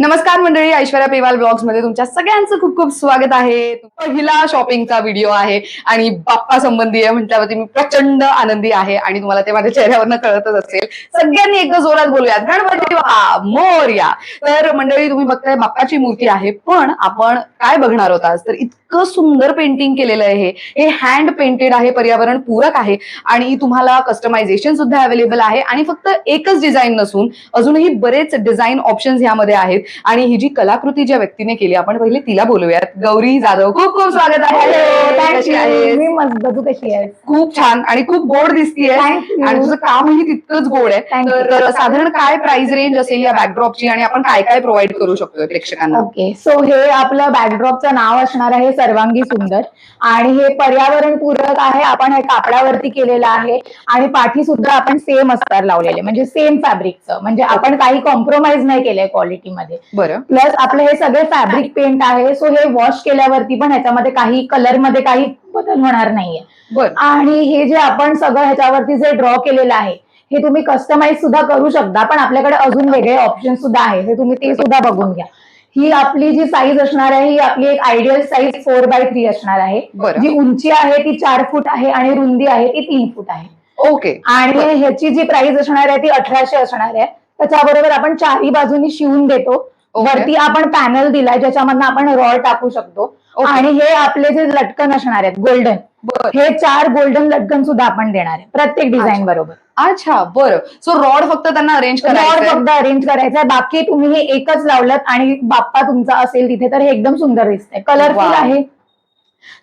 नमस्कार मंडळी ऐश्वर्या पेवाल ब्लॉग्समध्ये तुमच्या सगळ्यांचं खूप खूप स्वागत आहे. पहिला शॉपिंगचा व्हिडिओ आहे आणि बाप्पा संबंधी आहे म्हटल्यावरती मी प्रचंड आनंदी आहे आणि तुम्हाला ते माझ्या चेहऱ्यावरनं कळतच असेल. सगळ्यांनी एकदा जोरात बोलूयात. गणपती बाप्पा तर मंडळी तुम्ही बघताय बाप्पाची मूर्ती आहे पण आपण काय बघणार आहोत आज? तर इतकं सुंदर पेंटिंग केलेलं आहे हे. हे हँड पेंटेड आहे पर्यावरण पूरक आहे आणि तुम्हाला कस्टमायझेशन सुद्धा अवेलेबल आहे आणि फक्त एकच डिझाईन नसून अजूनही बरेच डिझाईन ऑप्शन्स यामध्ये आहेत. आणि ही जी कलाकृती ज्या व्यक्तीने केली आपण पहिले तिला बोलूयात. गौरी जाधव खूप खूप स्वागत आहे. कशी आहेस? मी मस्त तू कशी आहेस? खूप छान आणि खूप गोड दिसतीये. आणि तुझं कामही तितकंच गोड आहे. तर साधारण काय प्राइस रेंज असेल या बॅकड्रॉपची आणि आपण काय काय प्रोव्हाइड करू शकतो प्रेक्षकांना? ओके सो हे आपलं बॅकड्रॉपचं नाव असणार आहे सर्वांगी सुंदर. आणि हे पर्यावरण पूरक आहे आपण हे कापडावरती केलेलं आहे. आणि पाठी सुद्धा आपण सेम अस्तर लावलेले. म्हणजे सेम फॅब्रिकचं म्हणजे आपण काही कॉम्प्रोमाइज नाही केलंय क्वालिटीमध्ये बरं. प्लस आपलं हे सगळे फॅब्रिक पेंट आहे सो हे वॉश केल्यावरती पण ह्याच्यामध्ये काही कलरमध्ये काही बदल होणार नाहीये. बरं. आणि हे जे आपण सगळं ह्याच्यावरती जे ड्रॉ केलेलं आहे हे तुम्ही कस्टमाइज सुद्धा करू शकता पण आपल्याकडे अजून वेगळे ऑप्शन सुद्धा आहे हे तुम्ही ते सुद्धा बघून घ्या. ही आपली जी साईज असणार आहे ही आपली एक ideal size four by three असणार आहे. जी उंची आहे ती चार फूट आहे आणि रुंदी आहे ती तीन फूट आहे. ओके आणि ह्याची जी प्राइस असणार आहे ती अठराशे असणार आहे. त्याच्याबरोबर आपण चारही बाजूनी शिवून देतो. वरती आपण पॅनल दिलाय ज्याच्यामधनं आपण रॉड टाकू शकतो. आणि हे आपले जे लटकन असणार आहेत गोल्डन हे चार गोल्डन लटकन सुद्धा आपण देणार आहे. प्रत्येक डिझाईन. बरोबर. अच्छा बरं. सो रॉड फक्त त्यांना अरेंज रॉड फक्त अरेंज करायचं आहे बाकी तुम्ही हे एकच लावलं आणि बाप्पा तुमचा असेल तिथे तर हे एकदम सुंदर दिसतंय. कलरफुल. आहे.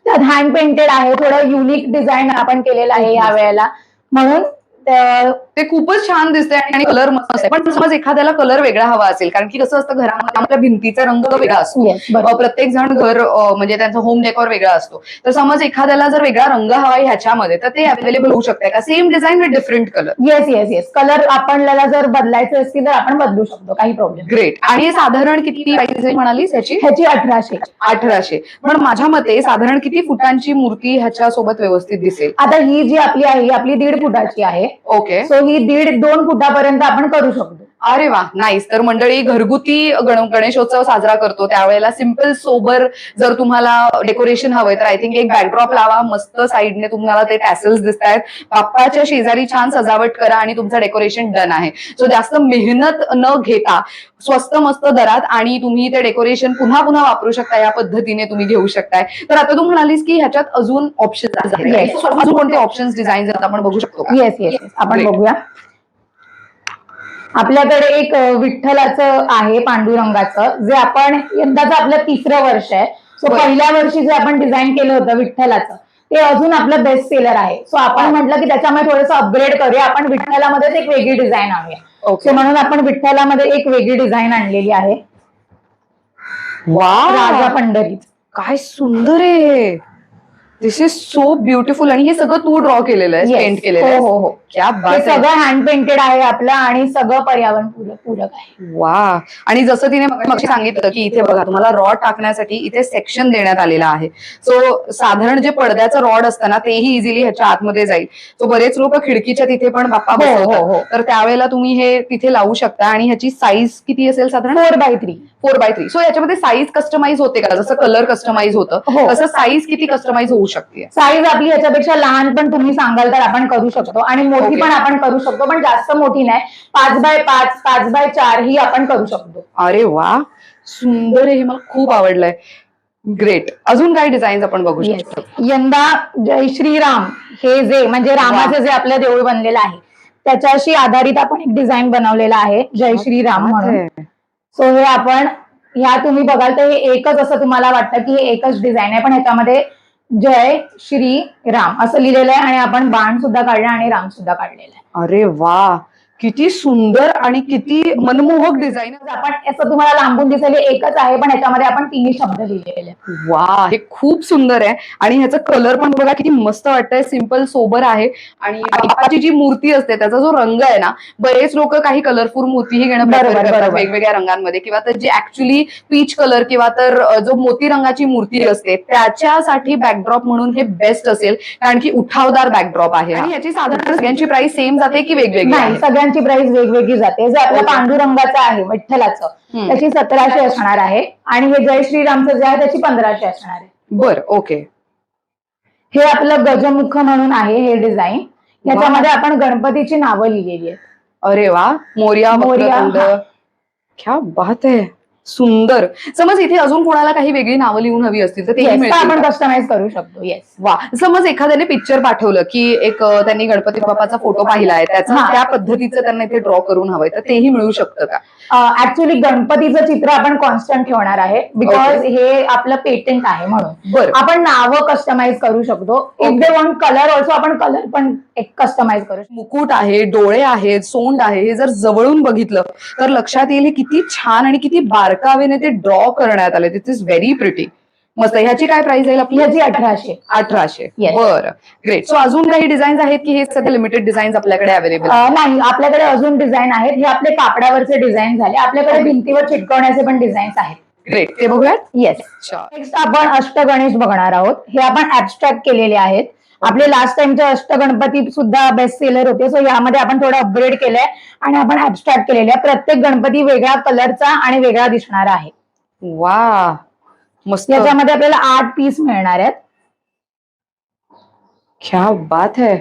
त्यात हँड पेंटेड आहे. थोडं युनिक डिझाईन आपण केलेलं आहे या वेळेला. म्हणून ते खूपच छान दिसते आणि कलर मस्त आहे पण समज एखाद्याला कलर वेगळा हवा असेल कारण की कसं असतं घरामध्ये आपल्या भिंतीचा रंग वेगळा असतो. प्रत्येक जण घर म्हणजे त्यांचा होम डेकोर वेगळा असतो. तर समज एखाद्याला जर वेगळा रंग हवा ह्याच्यामध्ये तर ते अवेलेबल होऊ शकते का same design with different colour yes yes yes colour आपल्याला जर बदलायचे असतील तर आपण बदलू शकतो. काही प्रॉब्लेम ग्रेट आणि साधारण किती प्राइस म्हणालीस ह्याची? ह्याची अठराशे. अठराशे. पण माझ्या मते साधारण किती फुटांची मूर्ती ह्याच्या सोबत व्यवस्थित दिसेल? आता ही जी आपली आहे ही आपली दीड फुटाची आहे ओके. सो ही दीड दोन फुटापर्यंत आपण करू शकतो. अरे वा नाईस तर मंडळी घरगुती गण गणेशोत्सव साजरा करतो. त्यावेळेला सिंपल सोबर जर तुम्हाला डेकोरेशन हवंय तर आय थिंक एक बॅकड्रॉप लावा. मस्त साईडने तुम्हाला ते टॅसल्स दिसत आहेत बाप्पाच्या शेजारी छान सजावट करा आणि तुमचं डेकोरेशन डन आहे. सो जास्त मेहनत न घेता स्वस्त मस्त दरात आणि तुम्ही ते डेकोरेशन पुन्हा पुन्हा वापरू शकता. या पद्धतीने तुम्ही घेऊ शकताय. तर आता तू म्हणालीस की ह्याच्यात अजून ऑप्शन्स अजून कोणते ऑप्शन्स डिझाईन आपण बघू शकतो येस येस आपण. बघूया. आपल्याकडे एक विठ्ठलाचं आहे पांडुरंगाचं जे आपण यंदाचं आपलं तिसरं वर्ष आहे. सो. पहिल्या वर्षी जे आपण डिझाईन केलं होतं विठ्ठलाचं ते अजून आपलं बेस्ट सेलर आहे. सो आपण म्हटलं की त्याच्यामध्ये थोडंसं अपग्रेड करूया. आपण विठ्ठलामध्येच एक वेगळी डिझाईन आणूया. ओके सो म्हणून आपण विठ्ठलामध्ये एक वेगळी डिझाईन आणलेली आहे. राजा पंढरीत. काय सुंदर आहे. दिस इज सो ब्युटिफुल आणि हे सगळं तू ड्रॉ केलेलं आहे. पेंट केलेलं हो आहे. हो हो. हे सगळं हँड पेंटेड आहे आपलं आणि सगळं पर्यावरण पूरक आहे. वा. आणि जसं तिने मग सांगितलं की इथे बघा तुम्हाला रॉड टाकण्यासाठी इथे सेक्शन देण्यात आलेला आहे. सो साधारण जे पडद्याचं रॉड असतं ना तेही इझिली ह्याच्या आतमध्ये जाईल. सो बरेच लोक खिडकीच्या तिथे पण बाप्पा हो, हो, हो. बसवतात तर त्यावेळेला तुम्ही हे तिथे लावू शकता आणि ह्याची साईज किती असेल साधारण? Four by three four by three so याच्यामध्ये साईज कस्टमाइज होते का? जसं कलर कस्टमाइज होतं. हो. तसं साईज किती कस्टमाइज होऊ शकते. साईज आपली याच्यापेक्षा लहान पण तुम्ही सांगाल तर आपण करू शकतो. आणि मोठी. पण आपण करू शकतो पण जास्त मोठी नाही. पाच बाय पाच पाच बाय चार ही आपण करू शकतो. अरे वा. सुंदर आहे हे मला खूप आवडलंय. ग्रेट अजून काय डिझाईन आपण बघू. शकतो. यंदा जय श्रीराम हे जे म्हणजे रामाचं जे आपलं देऊळ बनलेलं आहे त्याच्याशी आधारित आपण एक डिझाईन बनवलेलं आहे जय श्रीराम म्हणून. सो हे आपण ह्या तुम्ही बघाल तर हे एकच असं तुम्हाला वाटतं की हे एकच डिझाईन आहे पण ह्याच्यामध्ये जय श्री राम. असं लिहिलेलं आहे आणि आपण बाण सुद्धा काढलं आणि राम सुद्धा काढलेला आहे. अरे वा. किती सुंदर आणि किती मनमोहक डिझाईन आपण असं तुम्हाला लांबून दिसेल एकच आहे पण ह्याच्यामध्ये आपण तिन्ही शब्द लिहिलेले. वा हे खूप सुंदर आहे. आणि ह्याचं कलर पण बघा किती मस्त वाटतंय. सिंपल सोबर आहे. आणि बाप्पाची जी मूर्ती असते त्याचा जो रंग आहे ना बरेच लोक काही कलरफुल मूर्तीही घेणं बरोबर. वेगवेगळ्या रंगांमध्ये. किंवा तर जी ऍक्च्युली पीच कलर किंवा तर जो मोती रंगाची मूर्ती असते त्याच्यासाठी बॅकड्रॉप म्हणून हे बेस्ट असेल. कारण की उठावदार बॅकड्रॉप आहे आणि याची साधारण सगळ्यांची प्राइस सेम जाते की वेगवेगळी? सगळ्यांची प्राइस वेगवेगळी जाते. जे आपल्या Okay. पांडुरंगाचं आहे विठ्ठलाचं. त्याची सतराशे असणार आहे. आणि हे जय श्रीरामचं जे आहे त्याची पंधराशे असणार आहे. बर ओके. हे आपलं गजमुख म्हणून आहे हे डिझाईन याच्यामध्ये आपण गणपतीची नावं लिहिलेली आहेत. अरे वा मोर्या मोरया, हा. क्या बात आहे. सुंदर. समज इथे अजून कोणाला काही वेगळी नावं लिहून हवी असतील तर मिळतील. आपण? कस्टमाइज करू शकतो. येस वा. समज एखाद्याने पिक्चर पाठवलं की एक त्यांनी गणपती बाप्पाचा फोटो पाहिलाय त्याचा हा. त्या पद्धतीचं त्यांना इथे ड्रॉ करून हवंय तर तेही मिळू शकतं का? ऍक्च्युली गणपतीचं चित्र आपण कॉन्स्टंट ठेवणार आहे बिकॉज हे आपलं पेटंट आहे म्हणून. बरं. आपण नावं कस्टमाइज करू शकतो. If they want colour also आपण कलर पण एक कस्टमाइज करू शकतो. मुकुट आहे डोळे आहेत सोंड आहे हे जर जवळून बघितलं तर लक्षात येईल हे किती छान आणि किती बारकावेने ते ड्रॉ करण्यात आले. दिस इज व्हेरी प्रिटी मस्त. ह्याची काय प्राइस आहे आपली? याची अठराशे. अठराशे. Yes. बरं. ग्रेट सो अजून काही डिझाईन्स आहेत की हे सगळे लिमिटेड डिझाईन्स आपल्याकडे अवेलेबल अं, नाही. आपल्याकडे अजून डिझाईन आहेत. हे आपले कापडावरचे डिझाईन झाले. आपल्याकडे भिंतीवर चिटकवण्याचे पण डिझाईन्स आहेत. ग्रेट ते बघूयात? येस अच्छा नेक्स्ट आपण अष्टगणेश बघणार आहोत. हे आपण ऍबस्ट्रॅक्ट केलेले आहेत. आपले लास्ट टाइमचे अष्टगणपती सुद्धा बेस्ट सेलर होते. सो यामध्ये आपण थोडं अपग्रेड केलंय आणि आपण ऍबस्ट्रॅक्ट केलेले आहे. प्रत्येक गणपती वेगळ्या कलरचा आणि वेगळा दिसणार आहे. वा मस्त. याच्यामध्ये आपल्याला आठ पीस मिळणार आहेत. क्या बात है.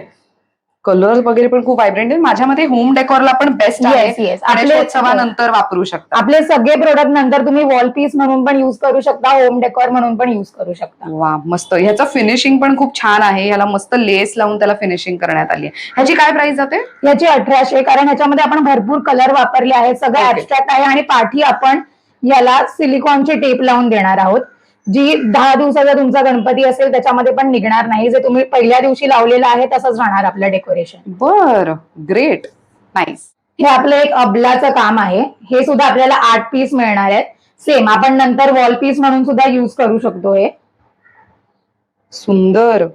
कलर वगैरे पण खूप व्हायब्रंट आहे माझ्या मते होम डेकोरला पण बेस्ट आहे. Yes. आपले वापरू शकता. आपले सगळे प्रोडक्ट नंतर तुम्ही वॉल पीस म्हणून पण युज करू शकता होम डेकोर म्हणून पण युज करू शकता. वा मस्त. ह्याचं फिनिशिंग पण खूप छान आहे. ह्याला मस्त लेस लावून त्याला फिनिशिंग करण्यात आली आहे. ह्याची काय प्राइस जाते? याची अठराशे कारण ह्याच्यामध्ये आपण भरपूर कलर वापरले आहेत. सगळं Okay. ऍबस्ट्रॅक्ट आहे आणि पाठी आपण याला सिलिकॉनची टेप लावून देणार आहोत. जी दहा दिवसाचा तुमचा गणपती असेल त्याच्यामध्ये पण निघणार नाही. जे तुम्ही पहिल्या दिवशी लावलेलं आहे तसंच राहणार आपलं डेकोरेशन बर. ग्रेट नाईस हे आपलं एक अबलाचं काम आहे. हे सुद्धा आपल्याला आठ पीस मिळणार आहेत. सेम आपण नंतर वॉल पीस म्हणून सुद्धा युज करू शकतो हे. सुंदर.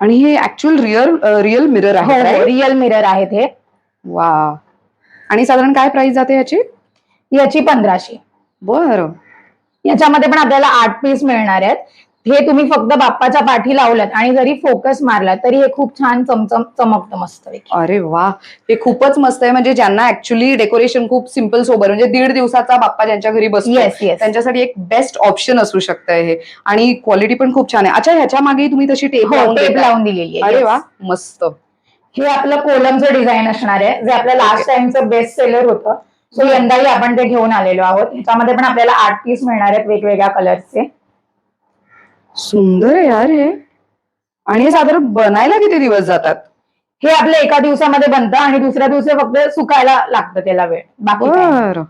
आणि हे ऍक्च्युअल रिअल रिअल मिरर हो, आहे रिअल मिरर आहेत हे. वा आणि साधारण काय प्राइस जाते याची? याची पंधराशे. बर. याच्यामध्ये पण आपल्याला आठ पीस मिळणार आहेत. हे तुम्ही फक्त बाप्पाच्या पाठी लावलात आणि जरी फोकस मारला तरी हे खूप छान चमचम चमकतं मस्त अरे वा. हे खूपच मस्त आहे. म्हणजे ज्यांना ऍक्च्युली डेकोरेशन खूप सिंपल सोबर म्हणजे दीड दिवसाचा बाप्पा ज्यांच्या घरी बसतो येस येस त्यांच्यासाठी एक बेस्ट ऑप्शन असू शकतं हे. आणि क्वालिटी पण खूप छान आहे. अच्छा ह्याच्या मागे तुम्ही तशी टेप हो टेप. लावून दिलेली आहे. अरे yes. वा मस्त. हे आपलं कोलमचं डिझाईन असणार आहे जे आपलं लास्ट टाइमचं बेस्ट सेलर होतं. सो यंदाही आपण ते घेऊन आलेलो आहोत. ह्याच्यामध्ये पण आपल्याला आठ पीस मिळणार आहेत वेगवेगळ्या कलरचे सुंदर आहे यार हे. आणि हे साधारण बनायला किती दिवस जातात? हे आपलं एका दिवसामध्ये बनतं आणि दुसऱ्या दिवशी फक्त सुकायला लागतं त्याला वेळ. बाकी काही नाही. बर.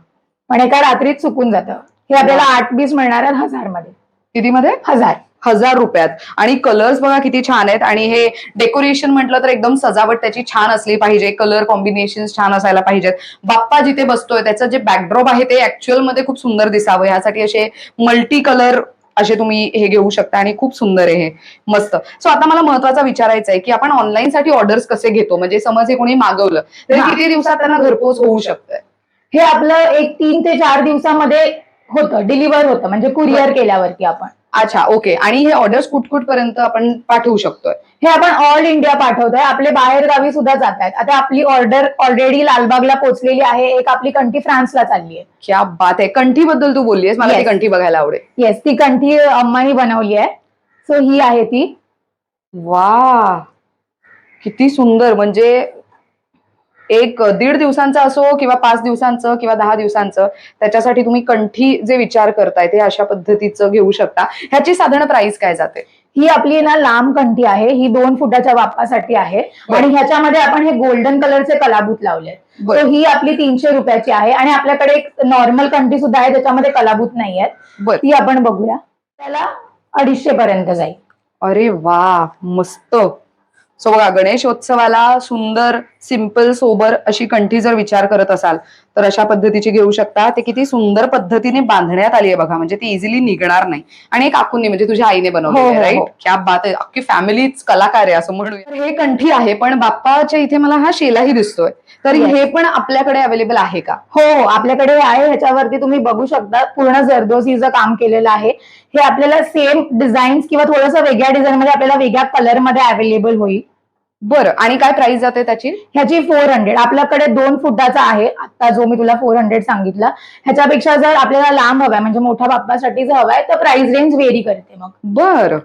पण एका रात्रीत सुकून जातं. हे आपल्याला आठ पीस मिळणार आहेत हजारमध्ये किती मध्ये हजार. हजार रुपयात. आणि कलर्स बघा किती छान आहेत. आणि हे डेकोरेशन म्हटलं तर एकदम सजावट त्याची छान असली पाहिजे. कलर कॉम्बिनेशन छान असायला पाहिजेत. बाप्पा जिथे बसतोय त्याचं जे बॅकड्रॉप आहे ते ऍक्च्युअलमध्ये खूप सुंदर दिसावं. यासाठी असे मल्टी कलर असे तुम्ही हे घेऊ शकता आणि खूप सुंदर आहे हे. मस्त. सो आता मला महत्त्वाचा विचारायचं आहे की आपण ऑनलाईन साठी ऑर्डर्स कसे घेतो? म्हणजे समज हे कोणी मागवलं तर किती दिवसात त्यांना घरपोच होऊ शकतं हे आपलं एक तीन ते चार दिवसामध्ये होतं डिलिव्हर होतं. म्हणजे कुरिअर केल्यावरती आपण. अच्छा ओके आणि हे ऑर्डर्स कुठकुठ पर्यंत आपण पाठवू शकतोय. हे आपण ऑल इंडिया पाठवतोय. आपले बाहेर गावी सुद्धा जात आहेत आता आपली ऑर्डर ऑलरेडी लालबागला पोहोचलेली आहे. एक आपली कंठी फ्रान्सला चालली आहे. क्या बात आहे. कंठी बद्दल तू बोललीस मला ती Yes. कंठी बघायला आवडेल. येस ती कंठी अम्मानी बनवली आहे. सो ही आहे ती. वा किती सुंदर. म्हणजे एक दीड दिवसांचा असो किंवा पाच दिवसांचं किंवा दहा दिवसांचं त्याच्यासाठी तुम्ही कंठी जे विचार करताय ते अशा पद्धतीचं घेऊ शकता. ह्याची साधारण प्राइस काय जाते? ही आपली ना लांब कंठी आहे ही दोन फुटाच्या बाप्पासाठी आहे. आणि ह्याच्यामध्ये आपण हे गोल्डन कलरचे कलाबूत लावले. तर ही आपली तीनशे रुपयाची आहे आणि आपल्याकडे एक नॉर्मल कंठी सुद्धा आहे त्याच्यामध्ये कलाबूत नाही आहेत. ती आपण बघूया. त्याला अडीचशे पर्यंत जाईल. अरे वा मस्त. सो बघा गणेशोत्सवाला सुंदर सिंपल सोबर अशी कंठी जर विचार करत असाल तर अशा पद्धतीची घेऊ शकता. ते किती सुंदर पद्धतीने बांधण्यात आली आहे बघा म्हणजे ती इझिली निघणार नाही. आणि एक काकूंनी म्हणजे तुझ्या आईने बनवली हो, हो, राईट हो. क्या बात आहे. अख्खी फॅमिलीच कलाकार आहे असं म्हणूया. तर हे कंठी आहे पण बाप्पाच्या इथे मला हा शेलाही दिसतोय. तर. हे पण आपल्याकडे अवेलेबल आहे का? हो हो. आपल्याकडे हे आहे. ह्याच्यावरती तुम्ही बघू शकता पूर्ण जरदोसीचं काम केलेलं आहे. हे आपल्याला सेम डिझाईन्स किंवा थोडंसं वेगळ्या डिझाईन मध्ये आपल्याला वेगळ्या कलरमध्ये अवेलेबल होईल. बरं आणि काय प्राइस जाते त्याची? ह्याची फोर हंड्रेड आपल्याकडे दोन फुटाचा आहे. आता जो मी तुला फोर हंड्रेड सांगितला ह्याच्यापेक्षा जर आपल्याला लांब हवाय म्हणजे मोठ्या बाप्पासाठी जर हवाय तर प्राइस रेंज वेरी करते मग. बर.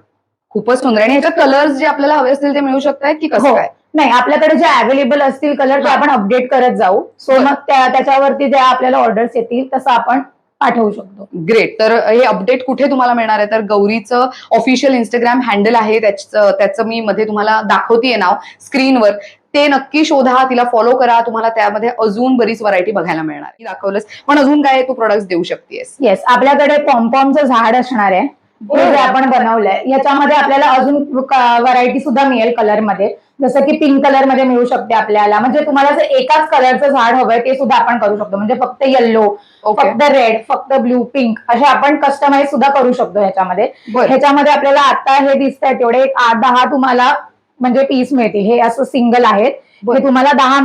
खूपच सुंदर. आणि ह्याच्यात कलर्स जे आपल्याला हवे असतील ते मिळू शकतात की कसं हो. काय? नाही आपल्याकडे जे अवेलेबल असतील कलर ते. आपण अपडेट करत जाऊ. सो. मग त्या त्याच्यावरती ज्या आपल्याला ऑर्डर्स येतील तसं आपण पाठवू शकतो. ग्रेट तर हे अपडेट कुठे तुम्हाला मिळणार आहे? तर गौरीचं ऑफिशियल इंस्टाग्राम हँडल आहे. त्याचं त्याचं मी मध्ये तुम्हाला दाखवतेय नाव स्क्रीनवर ते नक्की शोधा तिला फॉलो करा. तुम्हाला त्यामध्ये अजून बरीच व्हरायटी बघायला मिळणार दाखवलंस पण अजून काय तू प्रोडक्ट देऊ शकतेस? येस आपल्याकडे पॉम्पॉमचं झाड असणार आहे. हे. जे आपण बनवलंय. याच्यामध्ये आपल्याला अजून व्हरायटी सुद्धा मिळेल कलरमध्ये. जसं की पिंक कलरमध्ये मिळू शकते आपल्याला. म्हणजे तुम्हाला जर एकाच कलरचं झाड हवंय ते सुद्धा आपण करू शकतो. म्हणजे फक्त येल्लो फक्त रेड फक्त ब्लू पिंक असे आपण कस्टमाइज सुद्धा करू शकतो ह्याच्यामध्ये. ह्याच्यामध्ये आपल्याला आता हे दिसत तेवढे एक आठ दहा तुम्हाला म्हणजे पीस मिळतील. हे असं सिंगल आहेत. हे तुम्हाला दहा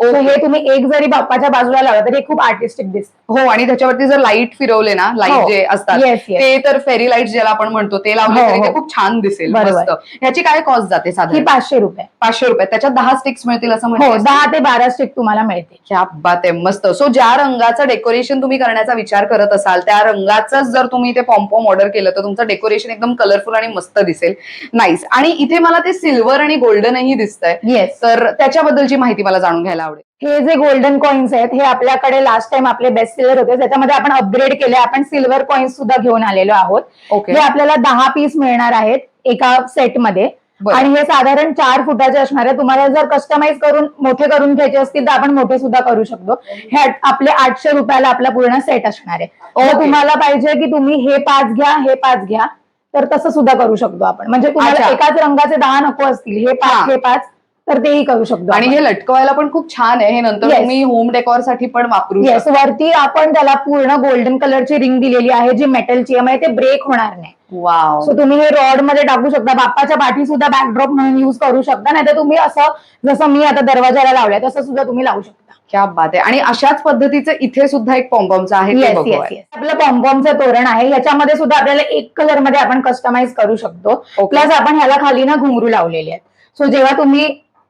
ओके. हे तुम्ही एक जरी बाप्पाच्या बाजूला लावलं तरी हे खूप आर्टिस्टिक दिसत. हो आणि त्याच्यावरती जर लाइट फिरवले ना लाइट हो. जे असतात ते तर फेरी लाइट ज्याला आपण म्हणतो ते लावले हो, तरी ते हो. खूप छान दिसेल. मस्त. ह्याची काय कॉस्ट जाते ही साधारण पाचशे रुपये. पाचशे रुपये. त्याच्यात दहा स्टिक्स मिळतील असं हो म्हणते दहा ते बारा स्टिक तुम्हाला मिळते क्या बात आहे मस्त. सो ज्या रंगाचं डेकोरेशन तुम्ही करण्याचा विचार करत असाल त्या रंगाचंच जर तुम्ही ते पॉम्पॉम ऑर्डर केलं तर तुमचं डेकोरेशन एकदम कलरफुल आणि मस्त दिसेल. नाईस आणि इथे मला ते सिल्वर आणि गोल्डनही दिसतंय. तर त्याच्याबद्दलची माहिती मला जाणून घ्यायला आवडेल. हे जे गोल्डन कॉइन्स आहेत हे आपल्याकडे लास्ट टाइम आपले बेस्ट सेलर होते. त्याच्यामध्ये आपण अपग्रेड केले. आपण सिल्वर कॉइन्स सुद्धा घेऊन आलेलो आहोत. ओके हे आपल्याला दहा पीस मिळणार आहेत एका सेटमध्ये. आणि हे साधारण चार फुटाचे असणार आहे तुम्हाला जर कस्टमाइज करून मोठे करून घ्यायचे असतील तर आपण मोठे सुद्धा करू शकतो. हे आपले आठशे रुपयाला आपला पूर्ण सेट असणार आहे. तुम्हाला पाहिजे की तुम्ही हे पाच घ्या हे पाच घ्या. तर तसं सुद्धा करू शकतो आपण. म्हणजे तुम्हाला. एकाच रंगाचे दहा नको असतील. हा. पाच हे पाच. तर तेही करू शकतो आणि हे लटकवायला पण खूप छान आहे. हे नंतर Yes. तुम्ही होम डेकॉरसाठी पण वापरू येस वरती आपण त्याला पूर्ण गोल्डन कलरची रिंग दिलेली आहे जी मेटलची आहे. म्हणजे ते ब्रेक होणार नाही. वाव सो तुम्ही हे रॉडमध्ये टाकू शकता. बाप्पाच्या पाठी सुद्धा बॅकड्रॉप म्हणून युज करू शकता. नाही तर तुम्ही असं जसं मी आता दरवाजाला लावलंय तसं सुद्धा तुम्ही लावू शकता. क्या बात आहे. आणि अशाच पद्धतीचं इथे सुद्धा एक पॉम्पॉमचं आहे. ते येस बघूया. येस येस आपलं पॉम्पॉमचं तोरण आहे. याच्यामध्ये सुद्धा आपल्याला एक कलरमध्ये आपण कस्टमाइज करू शकतो. प्लस आपण ह्याला खाली ना घुंगरू लावलेले आहेत. सो जेव्हा तुम्ही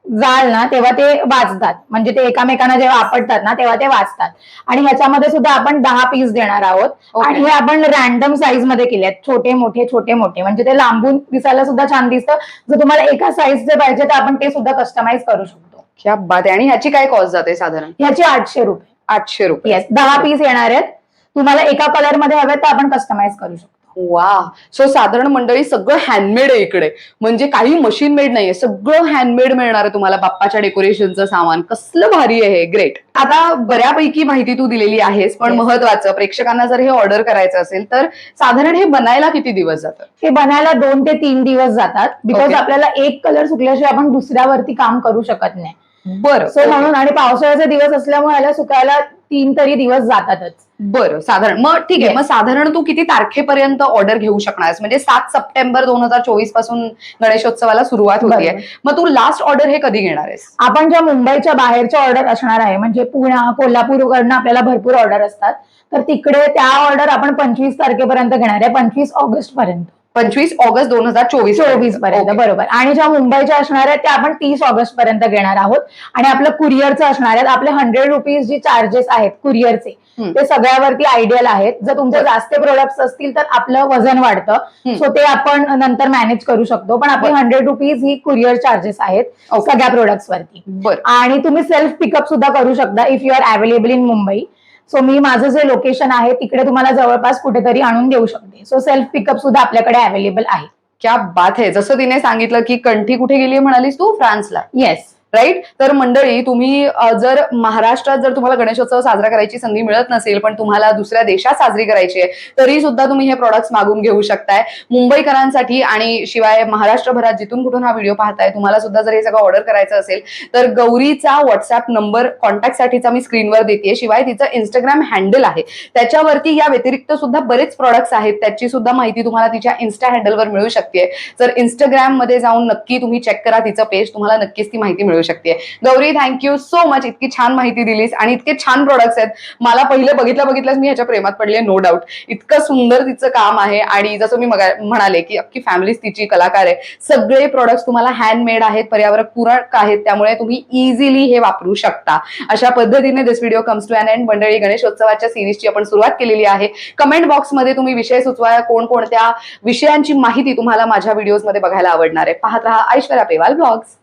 जाल ना तेव्हा ते वाजतात म्हणजे ते एकामेकांना जेव्हा आपटतात ना तेव्हा ते वाजतात आणि ह्याच्यामध्ये सुद्धा आपण दहा पीस देणार आहोत. आणि हे आपण रॅन्डम साईजमध्ये केले आहेत छोटे मोठे छोटे मोठे. म्हणजे ते लांबून दिसायला सुद्धा छान दिसतं. जर तुम्हाला एका साईजचे पाहिजे तर आपण ते सुद्धा कस्टमाइज करू शकतो. क्या बात आहे. आणि ह्याची काय कॉस्ट जाते साधारण? ह्याचे आठशे रुपये. आठशे रुपये. येस दहा पीस येणार आहेत. तुम्हाला एका कलरमध्ये हवे तर आपण कस्टमाइज करू शकतो. वा सो साधारण मंडळी सगळं हँडमेड आहे इकडे. म्हणजे काही मशीन मेड नाहीये. सगळं हँडमेड मिळणार आहे तुम्हाला बाप्पाच्या डेकोरेशनचं सामान. कसलं भारी आहे ग्रेट आता बऱ्यापैकी माहिती तू दिलेली आहेस पण. महत्वाचं प्रेक्षकांना जर हे ऑर्डर करायचं असेल तर साधारण हे बनायला किती दिवस जातं हे बनायला दोन ते तीन दिवस जातात. बिकॉज. आपल्याला एक कलर सुकल्याशिवाय आपण दुसऱ्यावरती काम करू शकत नाही. बरं. सो म्हणून आणि पावसाळ्याचे दिवस असल्यामुळे याला सुकायला तीन तरी दिवस जातातच. बरं साधारण. मग ठीक आहे. मग साधारण तू किती तारखेपर्यंत ऑर्डर घेऊ शकणार? म्हणजे सात सप्टेंबर दोन हजार चोवीसपासून गणेशोत्सवाला सुरुवात होतीये. मग तू लास्ट ऑर्डर हे कधी घेणार आहेस? आपण ज्या मुंबईच्या बाहेरच्या ऑर्डर असणार आहे म्हणजे पुण्या कोल्हापूरकडनं आपल्याला भरपूर ऑर्डर असतात. तर तिकडे त्या ऑर्डर आपण पंचवीस तारखेपर्यंत घेणार आहे पंचवीस ऑगस्ट पर्यंत पंचवीस ऑगस्ट दोन हजार चोवीस चोवीसपर्यंत बरोबर. आणि ज्या मुंबईच्या असणार आहेत त्या आपण तीस ऑगस्ट पर्यंत घेणार आहोत. आणि आपलं कुरिअरचं असणार आहेत आपले हंड्रेड रुपीज जे चार्जेस आहेत कुरिअरचे. ते सगळ्यावरती आयडियल आहेत. जर तुमचे जास्त प्रोडक्ट्स असतील तर आपलं वजन वाढतं. सो ते आपण नंतर मॅनेज करू शकतो. पण आपली. हंड्रेड रुपीज ही कुरिअर चार्जेस आहेत. सगळ्या प्रोडक्ट्स वरती. बरं. आणि तुम्ही सेल्फ पिकअप सुद्धा करू शकता if you are available in Mumbai. So मी माझं जे लोकेशन आहे तिकडे तुम्हाला जवळपास कुठेतरी आणून देऊ शकते. सो सेल्फ पिकअप सुद्धा आपल्याकडे अवेलेबल आहे. क्या बात आहे जसं तिने सांगितलं की कंठी कुठे गेली म्हणालीस तू? फ्रान्सला. Yes right? तर मंडळी तुम्ही जर महाराष्ट्रात जर तुम्हाला गणेशोत्सव साजरा करायची संधी मिळत नसेल पण तुम्हाला दुसऱ्या देशात साजरी करायची आहे तरी सुद्धा तुम्ही हे प्रॉडक्ट्स मागून घेऊ शकताय. मुंबईकरांसाठी आणि शिवाय महाराष्ट्रभरात जिथून कुठून हा व्हिडिओ पाहताय तुम्हाला सुद्धा जर हे सगळं ऑर्डर करायचं असेल तर गौरीचा व्हॉट्सअप नंबर कॉन्टॅक्टसाठीचा मी स्क्रीनवर देते शिवाय तिचं इंस्टाग्राम हँडल आहे. त्याच्यावरती या व्यतिरिक्त सुद्धा बरेच प्रॉडक्ट्स आहेत. त्याची सुद्धा माहिती तुम्हाला तिच्या इन्स्टा हँडलवर मिळू शकते तर इंस्टाग्राममध्ये जाऊन नक्की तुम्ही चेक करा तिचं पेज तुम्हाला नक्कीच ती माहिती मिळू मिळू शकते. गौरी थँक्यू सो मच इतकी छान माहिती दिलीस आणि इतके छान प्रोडक्ट्स आहेत. मला पहिले बघितलं बघितलंच मी ह्याच्या प्रेमात पडले नो डाऊट इतकं सुंदर तिचं काम आहे आणि जसं मी म्हणाले की अख्खी फॅमिलीच तिची कलाकार आहे. सगळे प्रोडक्ट्स तुम्हाला हँडमेड आहेत पर्यावरण पूरक आहेत त्यामुळे तुम्ही इझिली हे वापरू शकता. अशा पद्धतीने this video comes to an end मंडळी गणेशोत्सवाच्या सिरीजची आपण सुरुवात केलेली आहे. कमेंट बॉक्समध्ये तुम्ही विषय सुचवा कोणकोणत्या विषयांची माहिती तुम्हाला माझ्या व्हिडिओजमध्ये बघायला आवडणार आहे. पाहत राहा ऐश्वर्या पेवाल ब्लॉग्स